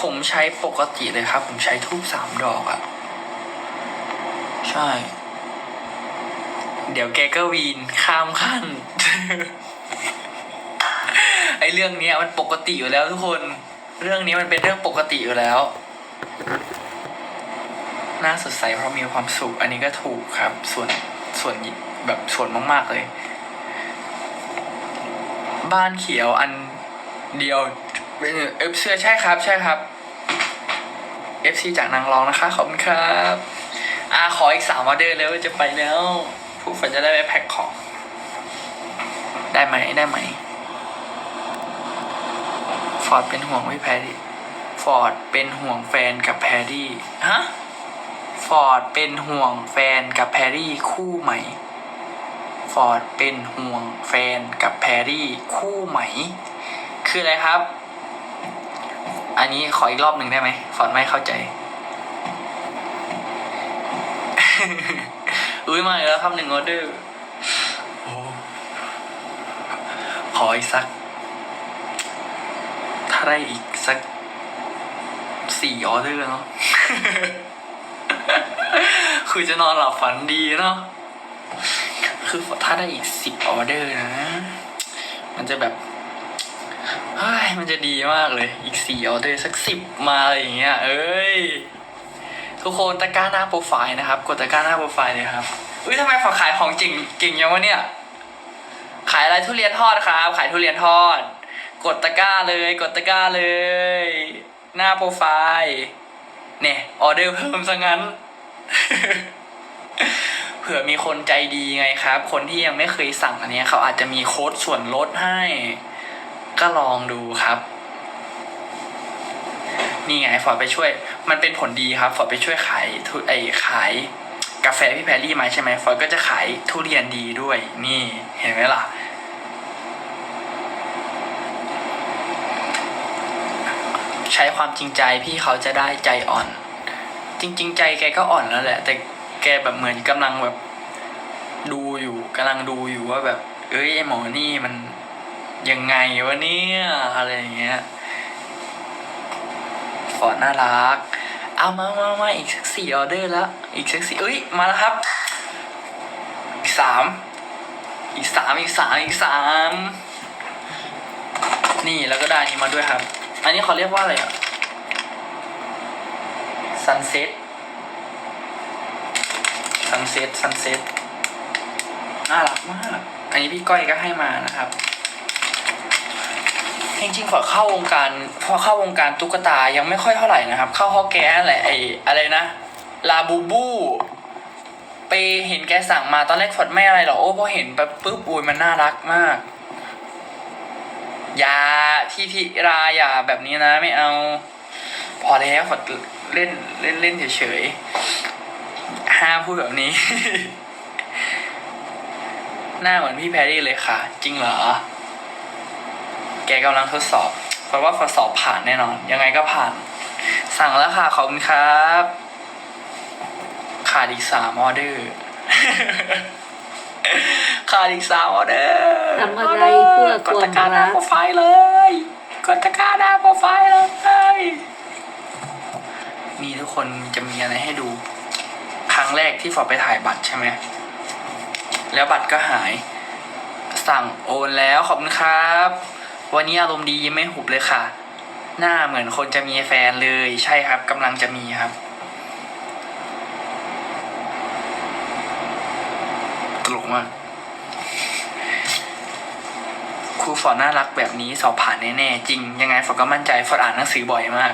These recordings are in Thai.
ผมใช้ปกติเลยครับ ผมใช้ทูบสามดอกอะใช่ เดี๋ยวแกก็วีนข้ามขั้น ไอเรื่องเนี้ยมันปกติอยู่แล้วทุกคน เรื่องนี้มันเป็นเรื่องปกติอยู่แล้วน่าสดใสเพราะมีความสุข อันนี้ก็ถูกครับ ส่วนส่วนแบบส่วนมาก ๆ เลย บ้านเขียวอันเดียว เอฟเสื้อใช่ครับ ใช่ครับ FC จากนางรองนะคะ ขอบคุณครับอ่าขออีกสามออเดอร์แล้วจะไปแล้วผู้ฝันจะได้ไปแพ็คของ ได้ไหมได้ไหม ฟอร์ดเป็นห่วงพี่แพรรี่ฟอร์ดเป็นห่วงแฟนกับแพรรี่ฮะฟอร์ดเป็นห่วงแฟนกับแพรรี่คู่ใหม่ฟอร์ดเป็นห่วงแฟนกับแพรรี่คู่ใหม่ คืออะไรครับ อันนี้ขออีกรอบหนึ่งได้ไหมฟอร์ดไม่เข้าใจ อุ้ยมาอีกแล้วครับหนึ่งออเดอร์โอ้ขออีกสัก ถ้าได้อีกสักสี่ออเดอร์เนาะคือจะนอนหลับฝันดีเนาะคือถ้าได้อีกสิบออเดอร์นะ มันจะแบบเฮ้ย มันจะดีมากเลย อีกสี่ออเดอร์สักสิบมาอะไรอย่างเงี้ย เอ้ย ทุกคนตะกร้าหน้าโปรไฟล์นะครับ กดตะกร้าหน้าโปรไฟล์เลยครับอุ้ยทำไมฝาขายของจริงเก่งยังวะเนี่ย ขายอะไรทุเรียนทอดครับ ขายทุเรียนทอด กดตะกร้าเลย กดตะกร้าเลย หน้าโปรไฟล์เนี่ยออเดอร์เพิ่มซะงั้นเผื่อมีคนใจดีไงครับ คนที่ยังไม่เคยสั่งอันนี้เขาอาจจะมีโค้ดส่วนลดให้ ก็ลองดูครับ นี่ไงฟอร์ดไปช่วย มันเป็นผลดีครับฟอร์ดไปช่วยขายทุไอขายกาแฟพี่แพรรี่มาใช่ไหมฟอร์ดก็จะขายทุเรียนดีด้วย นี่เห็นไหมล่ะใช้ความจริงใจพี่เขาจะได้ใจอ่อน จริง ๆ ใจแกก็อ่อนแล้วแหละ แต่แกแบบเหมือนกำลังแบบ ดูอยู่กำลังดูอยู่ว่าแบบ เอ้ยไอหมอนี่มัน ยังไงวะเนี่ยอะไรอย่างเงี้ยฟอร์ดน่ารัก เอามามามาอีกสักสี่ออเดอร์แล้ว อีกสักสี่เอ้ย มาแล้วครับ อีกสามอีกสามอีกสามอีกสามนี่แล้วก็ได้นี้มาด้วยครับ อันนี้เขาเรียกว่าอะไรอะ sunset sunset sunset น่ารักมาก อันนี้พี่ก้อยก็ให้มานะครับ จริงๆพอเข้าวงการพอเข้าวงการตุ๊กตายังไม่ค่อยเท่าไหร่นะครับ เข้าฮอกแกนั่นแหละไออะไรนะ ลาบูบูไปเห็นแกสั่งมาตอนแรกฟอดไม่อะไรหรอกโอ้พอเห็นแบบปุ๊บอุ้ยมันน่ารักมากอย่าพี่พิราอย่าแบบนี้นะไม่เอา พอแล้วฟอดเล่นเล่นเล่นเฉยๆห้าพูดแบบนี้ หน้าเหมือนพี่แพรรี่เลยค่ะ จริงเหรอ แกกำลังทดสอบ เพราะว่าฟอสอบผ่านแน่นอน ยังไงก็ผ่าน สั่งแล้วค่ะ ขอบคุณครับ ขาดอีกสามออเดอร์ขาดอีกสามออเดอร์ทำอะไรเพื่อกดวาตะมกร้าหน้ารักโปรไฟล์เลยกดตะกร้าหน้าโปรไฟล์เลยมีทุกคนจะมีอะไรให้ดู ครั้งแรกที่ฟอร์ดไปถ่ายบัตรใช่ไหม แล้วบัตรก็หาย สั่งโอนแล้วขอบคุณครับ วันนี้อารมณ์ดียังไม่หุบเลยค่ะ หน้าเหมือนคนจะมีแฟนเลยใช่ครับกำลังจะมีครับ ตลกมากครูฟอร์ดน่ารักแบบนี้สอบผ่านแน่ๆจริง ยังไงฟอดก็มั่นใจฟอดอ่านหนังสือบ่อยมาก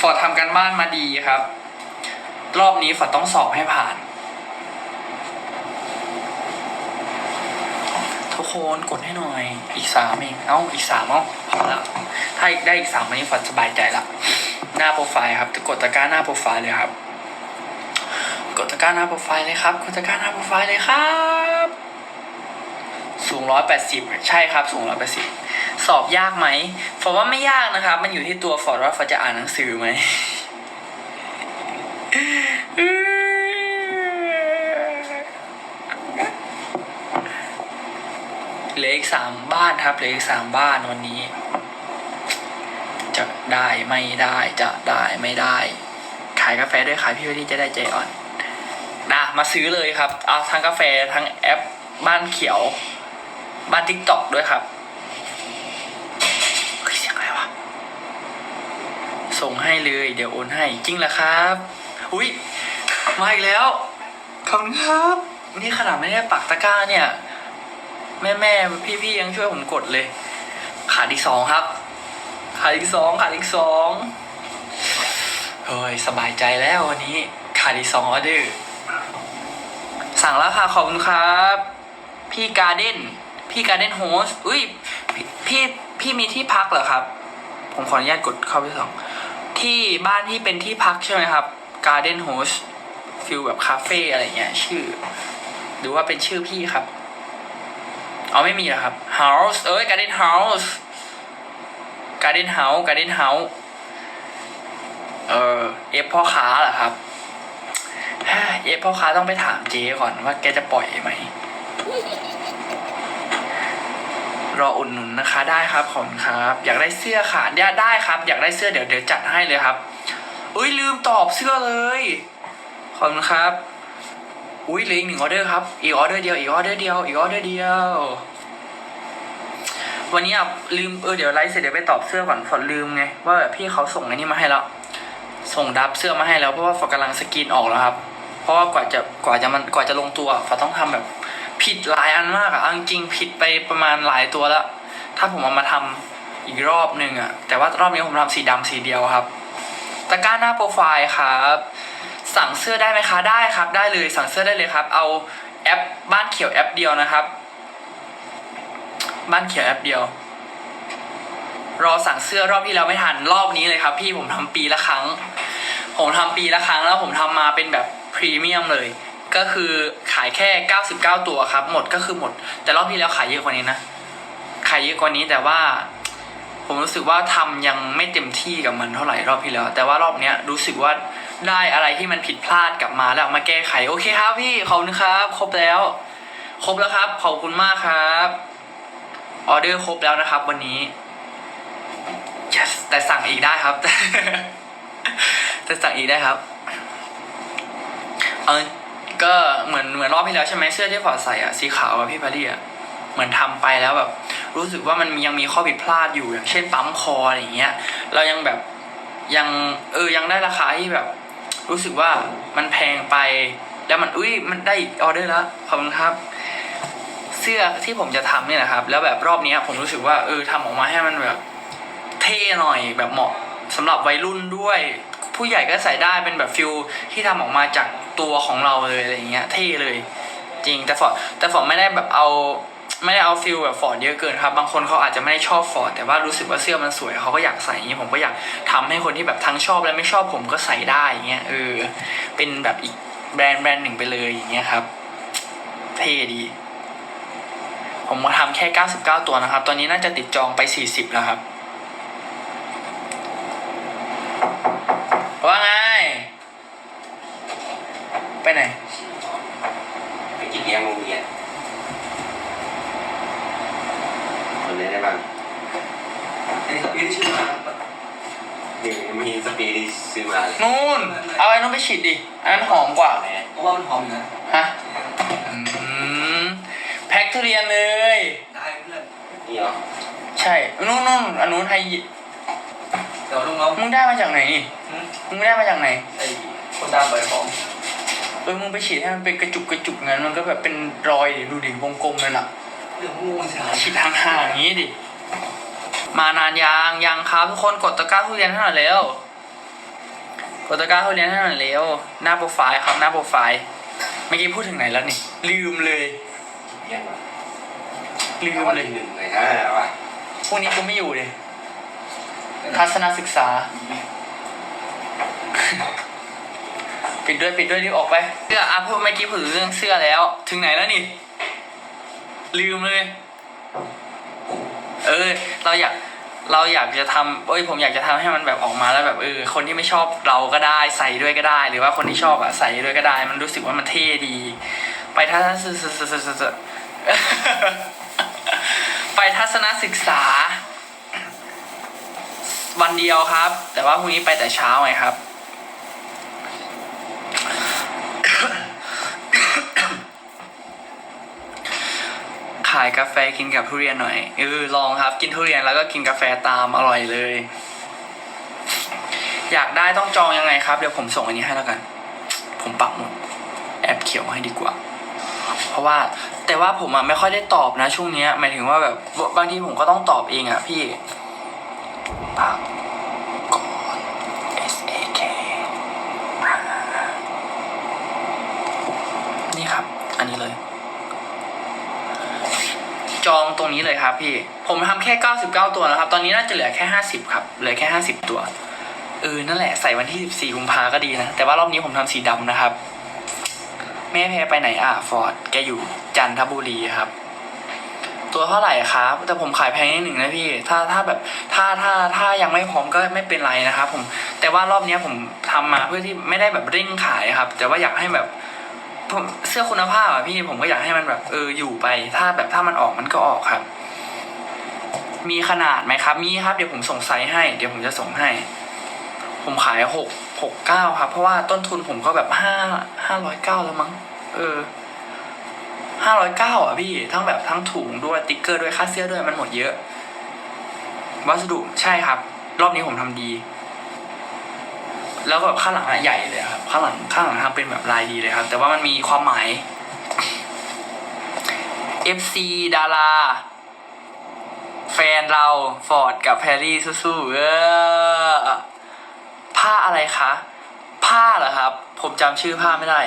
ฟอดทำกันบ้านมาดีครับ รอบนี้ฟอดต้องสอบให้ผ่าน ทุก คนกดให้หน่อย อีกสามเองเอ้าอีกสามเอ้าพอแล้วถ้าได้อีกสามวันนี้ฟอร์ดสบายใจละหน้าโปรไฟล์ครับกดตะกร้าหน้าโปรไฟล์เลยครับ กดตะกร้าหน้าโปรไฟล์เลยครับ กดตะกร้าหน้าโปรไฟล์เลยครับ สูงร้อยแปดสิบใช่ครับ สูงร้อยแปดสิบสอบยากไหมฟอว่าไม่ยากนะครับ มันอยู่ที่ตัวฟอร์ดว่าฟอร์ดจะอ่านหนังสือไหม เหลืออีกสามบ้านครับเหลืออีกสามบ้านวันนี้ จะได้ไม่ได้จะได้ไม่ได้ ขายกาแฟด้วยขายพี่วันนี้จะได้ใจอ่อนนะมาซื้อเลยครับเอาทั้งกาแฟทั้งแอปบ้านเขียว บ้านทิกตอกด้วยครับเฮ้ยเสียงอะไรวะส่งให้เลย เดี๋ยวโอนให้จริงเหรอครับอุ้ยมาอีกแล้วขอบคุณครับนี่ขนาดไม่ได้ปักตะกร้าเนี่ย แม่แม่พี่พี่ยังช่วยผมกดเลย ขาดอีกสองครับ ขาดอีกสองขาดอีกสองเฮ้ยสบายใจแล้ววันนี้ ขาดอีกสองออเดอร์สั่งแล้วค่ะขอบคุณครับ พี่การ์เด้นพี่การ์เด้นโฮสอุ้ยพี่พี่มีที่พักเหรอครับ ผมขออนุญาตกดเข้าไปสองที่บ้านที่เป็นที่พักใช่ไหมครับ Garden Host ฟิลแบบคาเฟ่อะไรเงี้ยชื่อ หรือว่าเป็นชื่อพี่ครับ เอาไม่มีหรอครับ House เอ้ย Garden House Garden House Garden House เออเอฟพ่อค้าเหรอครับเอฟพ่อค้าต้องไปถามเจ๊ก่อนว่าแกจะปล่อยไหม รออุดหนุนนะคะได้ครับขอบคครับ อยากได้เสื้อค่ะได้ได้ครับ อยากได้เสื้อเดี๋ยวเดี๋ยวจัดให้เลยครับ อุ้ยลืมตอบเสื้อเลยขอบคุณครับ อุ้ยเหลืออีกหนึ่งออเดอร์ครับ อีกออเดอร์เดียว อีกออเดอร์เดียว อีกออเดอร์เดียว วันนี้อะลืม เออ เดี๋ยวไลฟ์เสร็จเดี๋ยวไปตอบเสื้อก่อนฝนลืมไง ว่าแบบพี่เขาส่งไอ้นี่มาให้แล้ว ส่งดับเสื้อมาให้แล้วเพราะว่าฝนกำลังสกรีนออกแล้วครับ เพราะว่ากว่าจะ กว่าจะมัน กว่าจะลงตัวฝนต้องทำแบบผิดหลายอันมากอะเอาจริงผิดไปประมาณหลายตัวแล้ว ถ้าผมเอามาทำอีกรอบหนึ่งอะแต่ว่ารอบนี้ผมทำสีดำสีเดียวครับ ตะกร้าหน้าโปรไฟล์ครับ สั่งเสื้อได้ไหมคะได้ครับ ได้เลยสั่งเสื้อได้เลยครับ เอาแอปบ้านเขียวแอปเดียวนะครับ บ้านเขียวแอปเดียว รอสั่งเสื้อรอบที่แล้วไม่ทันรอบนี้เลยครับ พี่ผมทำปีละครั้ง ผมทำปีละครั้งแล้วผมทำมาเป็นแบบพรีเมียมเลย ก็คือขายแค่ 99 ตัวครับ หมดก็คือหมด แต่รอบที่แล้วขายเยอะกว่านี้นะขายเยอะกว่านี้แต่ว่าผมรู้สึกว่าทำยังไม่เต็มที่กับมันเท่าไหร่รอบที่แล้ว แต่ว่ารอบเนี้ยรู้สึกว่า ได้อะไรที่มันผิดพลาดกลับมาแล้วมาแก้ไข โอเคครับพี่ขอบคุณครับ ครบแล้ว ครบแล้วครับ ขอบคุณมากครับออเดอร์ครบแล้วนะครับวันนี้ yes แต่สั่งอีกได้ครับ แต่สั่งอีกได้ครับเออก็เหมือนเหมือนรอบที่แล้วใช่ไหมเสื้อที่ฟอดใส่อะสีขาวอะพี่พารี่อะเหมือนทำไปแล้วแบบ รู้สึกว่ามันยังมีข้อผิดพลาดอยู่อย่างเช่นปั๊มคออะไรเงี้ย เรายังแบบยังเออยังได้ราคาที่แบบ รู้สึกว่ามันแพงไป แล้วมันอุ้ยมันได้ออเดอร์แล้วขอบคุณครับ เสื้อที่ผมจะทำเนี่ยนะครับ แล้วแบบรอบนี้ผมรู้สึกว่าเออทำออกมาให้มันแบบ เท่หน่อยแบบเหมาะสำหรับวัยรุ่นด้วย ผู้ใหญ่ก็ใส่ได้เป็นแบบฟิลที่ทำออกมาจากตัวของเราเลยอะไรเงี้ย เท่เลย จริงแต่ฟอร์ดแต่ฟอร์ดไม่ได้แบบเอา ไม่ได้เอาฟิลแบบฟอร์ดเยอะเกินครับ บางคนเขาอาจจะไม่ได้ชอบฟอร์ดแต่ว่ารู้สึกว่าเสื้อมันสวยเขาก็อยากใส่อย่างนี้ผมก็อยากทำให้คนที่แบบทั้งชอบและไม่ชอบผมก็ใส่ได้อย่างเงี้ยเออเป็นแบบอีกแบรนด์แบรนด์หนึ่งไปเลยอย่างเงี้ยครับ เท่ดี ผมมาทำแค่ 99 ตัวนะครับ ตอนนี้น่าจะติดจองไป 40 แล้วครับ ว่าไง ไปไหน ไปกินเลี้ยงโรงเรียนคนไหนได้บ้าง อันนี้สปีดที่ชื่อมา หนึ่งมีสปีดที่ ซื้อมาเลยนู่น เอาไอ้นู้นไปฉีดดิ อันนั้นหอมกว่าแม่เพราะว่ามันหอมอยู่นะฮะอืมแพ็คทุเรียนเลย ได้เพื่อนนี่เหรอใช่นู่นนู่นอันนู้นให้หยิบเดี๋ยวลุงเรามึงได้มาจากไหนนี่หืมมึงได้มาจากไหน ไอ้คนตามใบของเออมึงไปฉีดให้มันเป็นกระจุกกระจุกงั้นมันก็แบบเป็นรอยดิดูดิวงกลมนั่นน่ะ เรื่องงูใช่ไหมฉีดห่างๆอย่างนี้ดิ มานานยังยังครับทุกคนกดตะกร้าทุเรียนให้หน่อยเร็ว กดตะกร้าทุเรียนให้หน่อยเร็วหน้าโปรไฟล์ครับหน้าโปรไฟล์เมื่อกี้พูดถึงไหนแล้วนี่ ลืมเลยเลี้ยงมาลืมวันเลยที่หนึ่งเลยนะวะพวกนี้กูไม่อยู่เลยทัศนศึกษา ปิดด้วยปิดด้วยรีบออกไปเสื้ออะพูดเมื่อกี้พูดถึงเรื่องเสื้อแล้ว ถึงไหนแล้วนี่ ลืมเลย เออ เราอยาก เราอยากจะทำเอ้ยผมอยากจะทำให้มันแบบออกมาแล้วแบบเออคนที่ไม่ชอบเราก็ได้ใส่ด้วยก็ได้ หรือว่าคนที่ชอบอะใส่ด้วยก็ได้ มันรู้สึกว่ามันเท่ดี ไปทัศนศึกษาไปทัศนศึกษา วันเดียวครับ แต่ว่าพรุ่งนี้ไปแต่เช้าไงครับายกาแฟกินกับทุเรียนหน่อยเออลองครับ กินทุเรียนแล้วก็กินกาแฟตามอร่อยเลย อยากได้ต้องจองยังไงครับ เดี๋ยวผมส่งอันนี้ให้แล้วกัน ผมปักหมุดแอปเขียวให้ดีกว่า เพราะว่าแต่ว่าผมอะไม่ค่อยได้ตอบนะช่วงเนี้ยหมายถึงว่าแบบบางทีผมก็ต้องตอบเองอะพี่ปักอน S A K นี่ครับ อันนี้เลย จ องตรงนี้เลยครับพี่ ผมทำแค่ 99 ตัวนะครับ ตอนนี้น่าจะเหลือแค่ 50 ครับ เหลือแค่ 50 ตัว เออ นั่นแหละ ใส่วันที่ 14กุมภาก็ดีนะ แต่ว่ารอบนี้ผมทำสีดำนะครับ แม่แพรไปไหนอะ ฟอร์ด แกอยู่จันทบุรีครับ ตัวเท่าไหร่ครับ แต่ผมขายแพงนิดหนึ่งนะพี่ ถ้าถ้าแบบ ถ้าถ้าถ้ายังไม่พร้อมก็ไม่เป็นไรนะครับ ผม แต่ว่ารอบนี้ผมทำมาเพื่อที่ไม่ได้แบบเร่งขายครับ แต่ว่าอยากให้แบบ ผมเสื้อคุณภาพอะพี่ผมก็อยากให้มันแบบเอออยู่ไป ถ้าแบบถ้ามันออกมันก็ออกครับ มีขนาดไหมครับ มีครับเดี๋ยวผมส่งไซส์ให้ เดี๋ยวผมจะส่งให้ ผมขายหกหกเก้าครับ เพราะว่าต้นทุนผมก็แบบห้าห้าร้อยเก้าแล้วมั้งเออห้าร้อยเก้าอะพี่ ทั้งแบบทั้งถุงด้วยติ๊กเกอร์ด้วยค่าเสื้อด้วยมันหมดเยอะ วัสดุใช่ครับ รอบนี้ผมทำดี แล้วแบบข้างหลังอะใหญ่เลยครับข้างหลังข้างหลังทำเป็นแบบลายดีเลยครับ แต่ว่ามันมีความหมาย FC ดาราแฟนเราฟอร์ดกับแพรรี่สู้ๆเออผ้าอะไรคะ ผ้าเหรอครับ ผมจำชื่อผ้าไม่ได้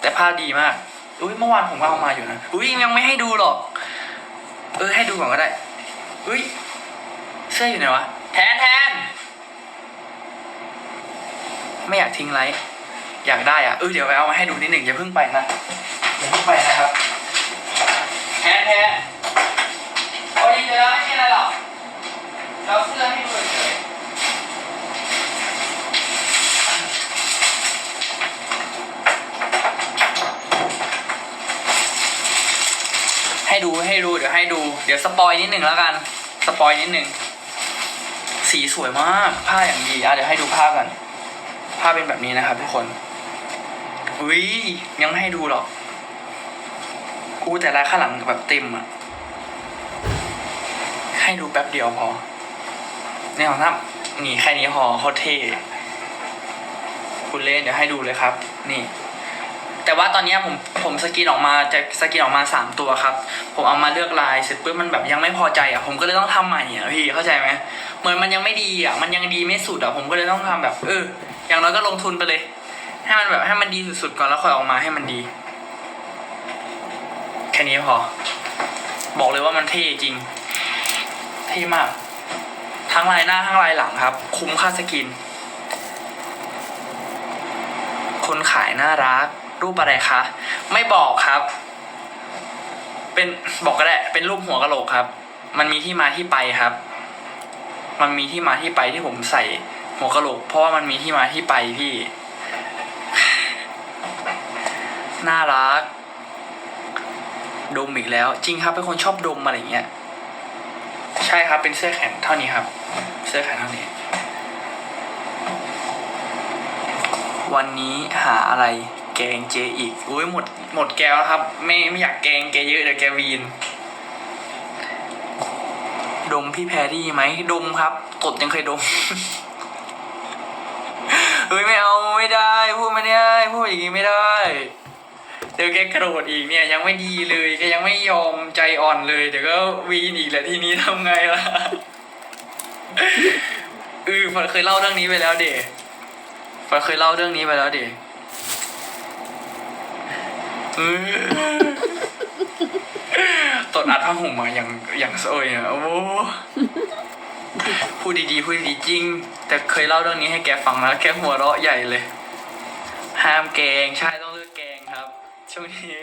แต่ผ้าดีมากอุ้ยเมื่อวานผมเอามาอยู่นะอุ้ยยังไม่ให้ดูหรอก เออให้ดูก่อนก็ได้อุ้ยเสื้ออยู่ไหนวะแทนแทน ไม่อยากทิ้งไลท์อยากได้อะเออเดี๋ยวไปเอามาให้ดูนิดหนึ่งอย่าเพิ่งไปนะอย่าเพิ่งไปนะครับแทนแทนโอ้ยเดี๋ยวไม่มีอะไรหรอกเราเสื้อให้ดูเฉยให้ดูให้ดูเดี๋ยวให้ดู เดี๋ยวสปอยนิดหนึ่งแล้วกัน สปอยนิดหนึ่งสีสวยมาก ผ้าอย่างดีอะเดี๋ยวให้ดูผ้ากัน ผ้าเป็นแบบนี้นะครับทุกคนอุ้ยยังไม่ให้ดูหรอกอู้แต่ลายข้างหลังแบบเต็มอะให้ดูแป๊บเดียวพอเนี่ยของท่านนี่แค่นี้พอเขาเท่คุณเล่นเดี๋ยวให้ดูเลยครับ นี่ แต่ว่าตอนนี้ผมผมสกรีนออกมาจะสกรีนออกมาสามตัวครับ ผมเอามาเลือกลายเสร็จปุ๊บมันแบบยังไม่พอใจอะผมก็เลยต้องทำใหม่อะพี่เข้าใจไหมเหมือนมันยังไม่ดีอะมันยังดีไม่สุดอะผมก็เลยต้องทำแบบ เออ อย่างน้อยก็ลงทุนไปเลย ให้มันแบบให้มันดีสุดๆก่อนแล้วค่อยออกมาให้มันดี แค่นี้พอ บอกเลยว่ามันเท่จริง เท่มาก ทั้งลายหน้าทั้งลายหลังครับ คุ้มค่าสกิน คนขายน่ารัก รูปอะไรคะ ไม่บอกครับ เป็นบอกก็ได้ เป็นรูปหัวกะโหลกครับ มันมีที่มาที่ไปครับ มันมีที่มาที่ไปที่ผมใส่ หัวกะโหลก เพราะว่ามันมีที่มาที่ไปพี่ น่ารัก ดมอีกแล้ว จริงครับเป็นคนชอบดมอะไรเงี้ย ใช่ครับเป็นเสื้อแขนเท่านี้ครับ เสื้อแขนเท่านี้ วันนี้หาอะไรแกงเจอีกอุ้ยหมดหมดแก้วแล้วครับ ไม่ไม่อยากแกงแกเยอะเดี๋ยวแกวีนดมพี่แพรรี่ไหมดมครับตดยังเคยดม เฮ้ยไม่เอาไม่ได้พูดไม่ได้พูดอย่างนี้ไม่ได้เดี๋ยวแกกระโดดอีกเนี่ยยังไม่ดีเลยแกยังไม่ยอมใจอ่อนเลยเดี๋ยวก็วีนอีกแหละทีนี้ทำไงล่ะเออฝันเคยเล่าเรื่องนี้ไปแล้วเด็ฝันเคยเล่าเรื่องนี้ไปแล้วเด็เออตดอัดผ้าห่มมาอย่างอย่างโซยอะโอ้ พูดดีๆพูดดีๆจริง แต่เคยเล่าเรื่องนี้ให้แกฟังแล้วแกหัวเราะใหญ่เลย ห้ามแกงใช่ต้องเลือกแกงครับ ช่วงนี้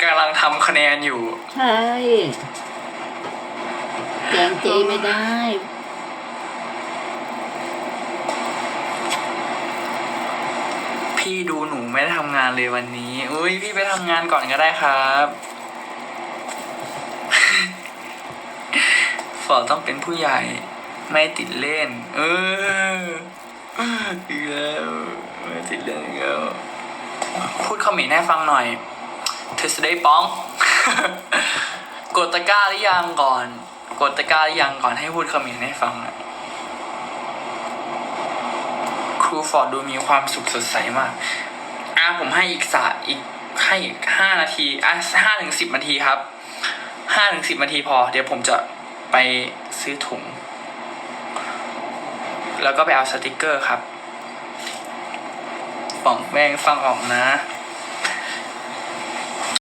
กำลังทำคะแนนอยู่ ใช่แกงเจไม่ได้ พี่ดูหนูไม่ได้ทำงานเลยวันนี้ อุ้ยพี่ไปทำงานก่อนก็ได้ครับ ฝอต้องเป็นผู้ใหญ่ ไม่ติดเล่น เอออีกแล้วไม่ติดเล่นอีกแล้วพูดคอมเมนต์ให้ฟังหน่อยเธอจะได้ป้อง กดตะกร้าหรือยังก่อน กดตะกร้าหรือยังก่อนให้พูดคอมเมนต์ให้ฟังน่อยครูฟอร์ดดูมีความสุขสดใสมากอะผมให้อีกสาอีกให้อีกห้านาทีอะห้าถึงสิบนาทีครับห้าถึงสิบนาทีพอ เดี๋ยวผมจะ ไปซื้อถุง แล้วก็ไปเอาสติกเกอร์ครับฟองแม่งฟังออกนะ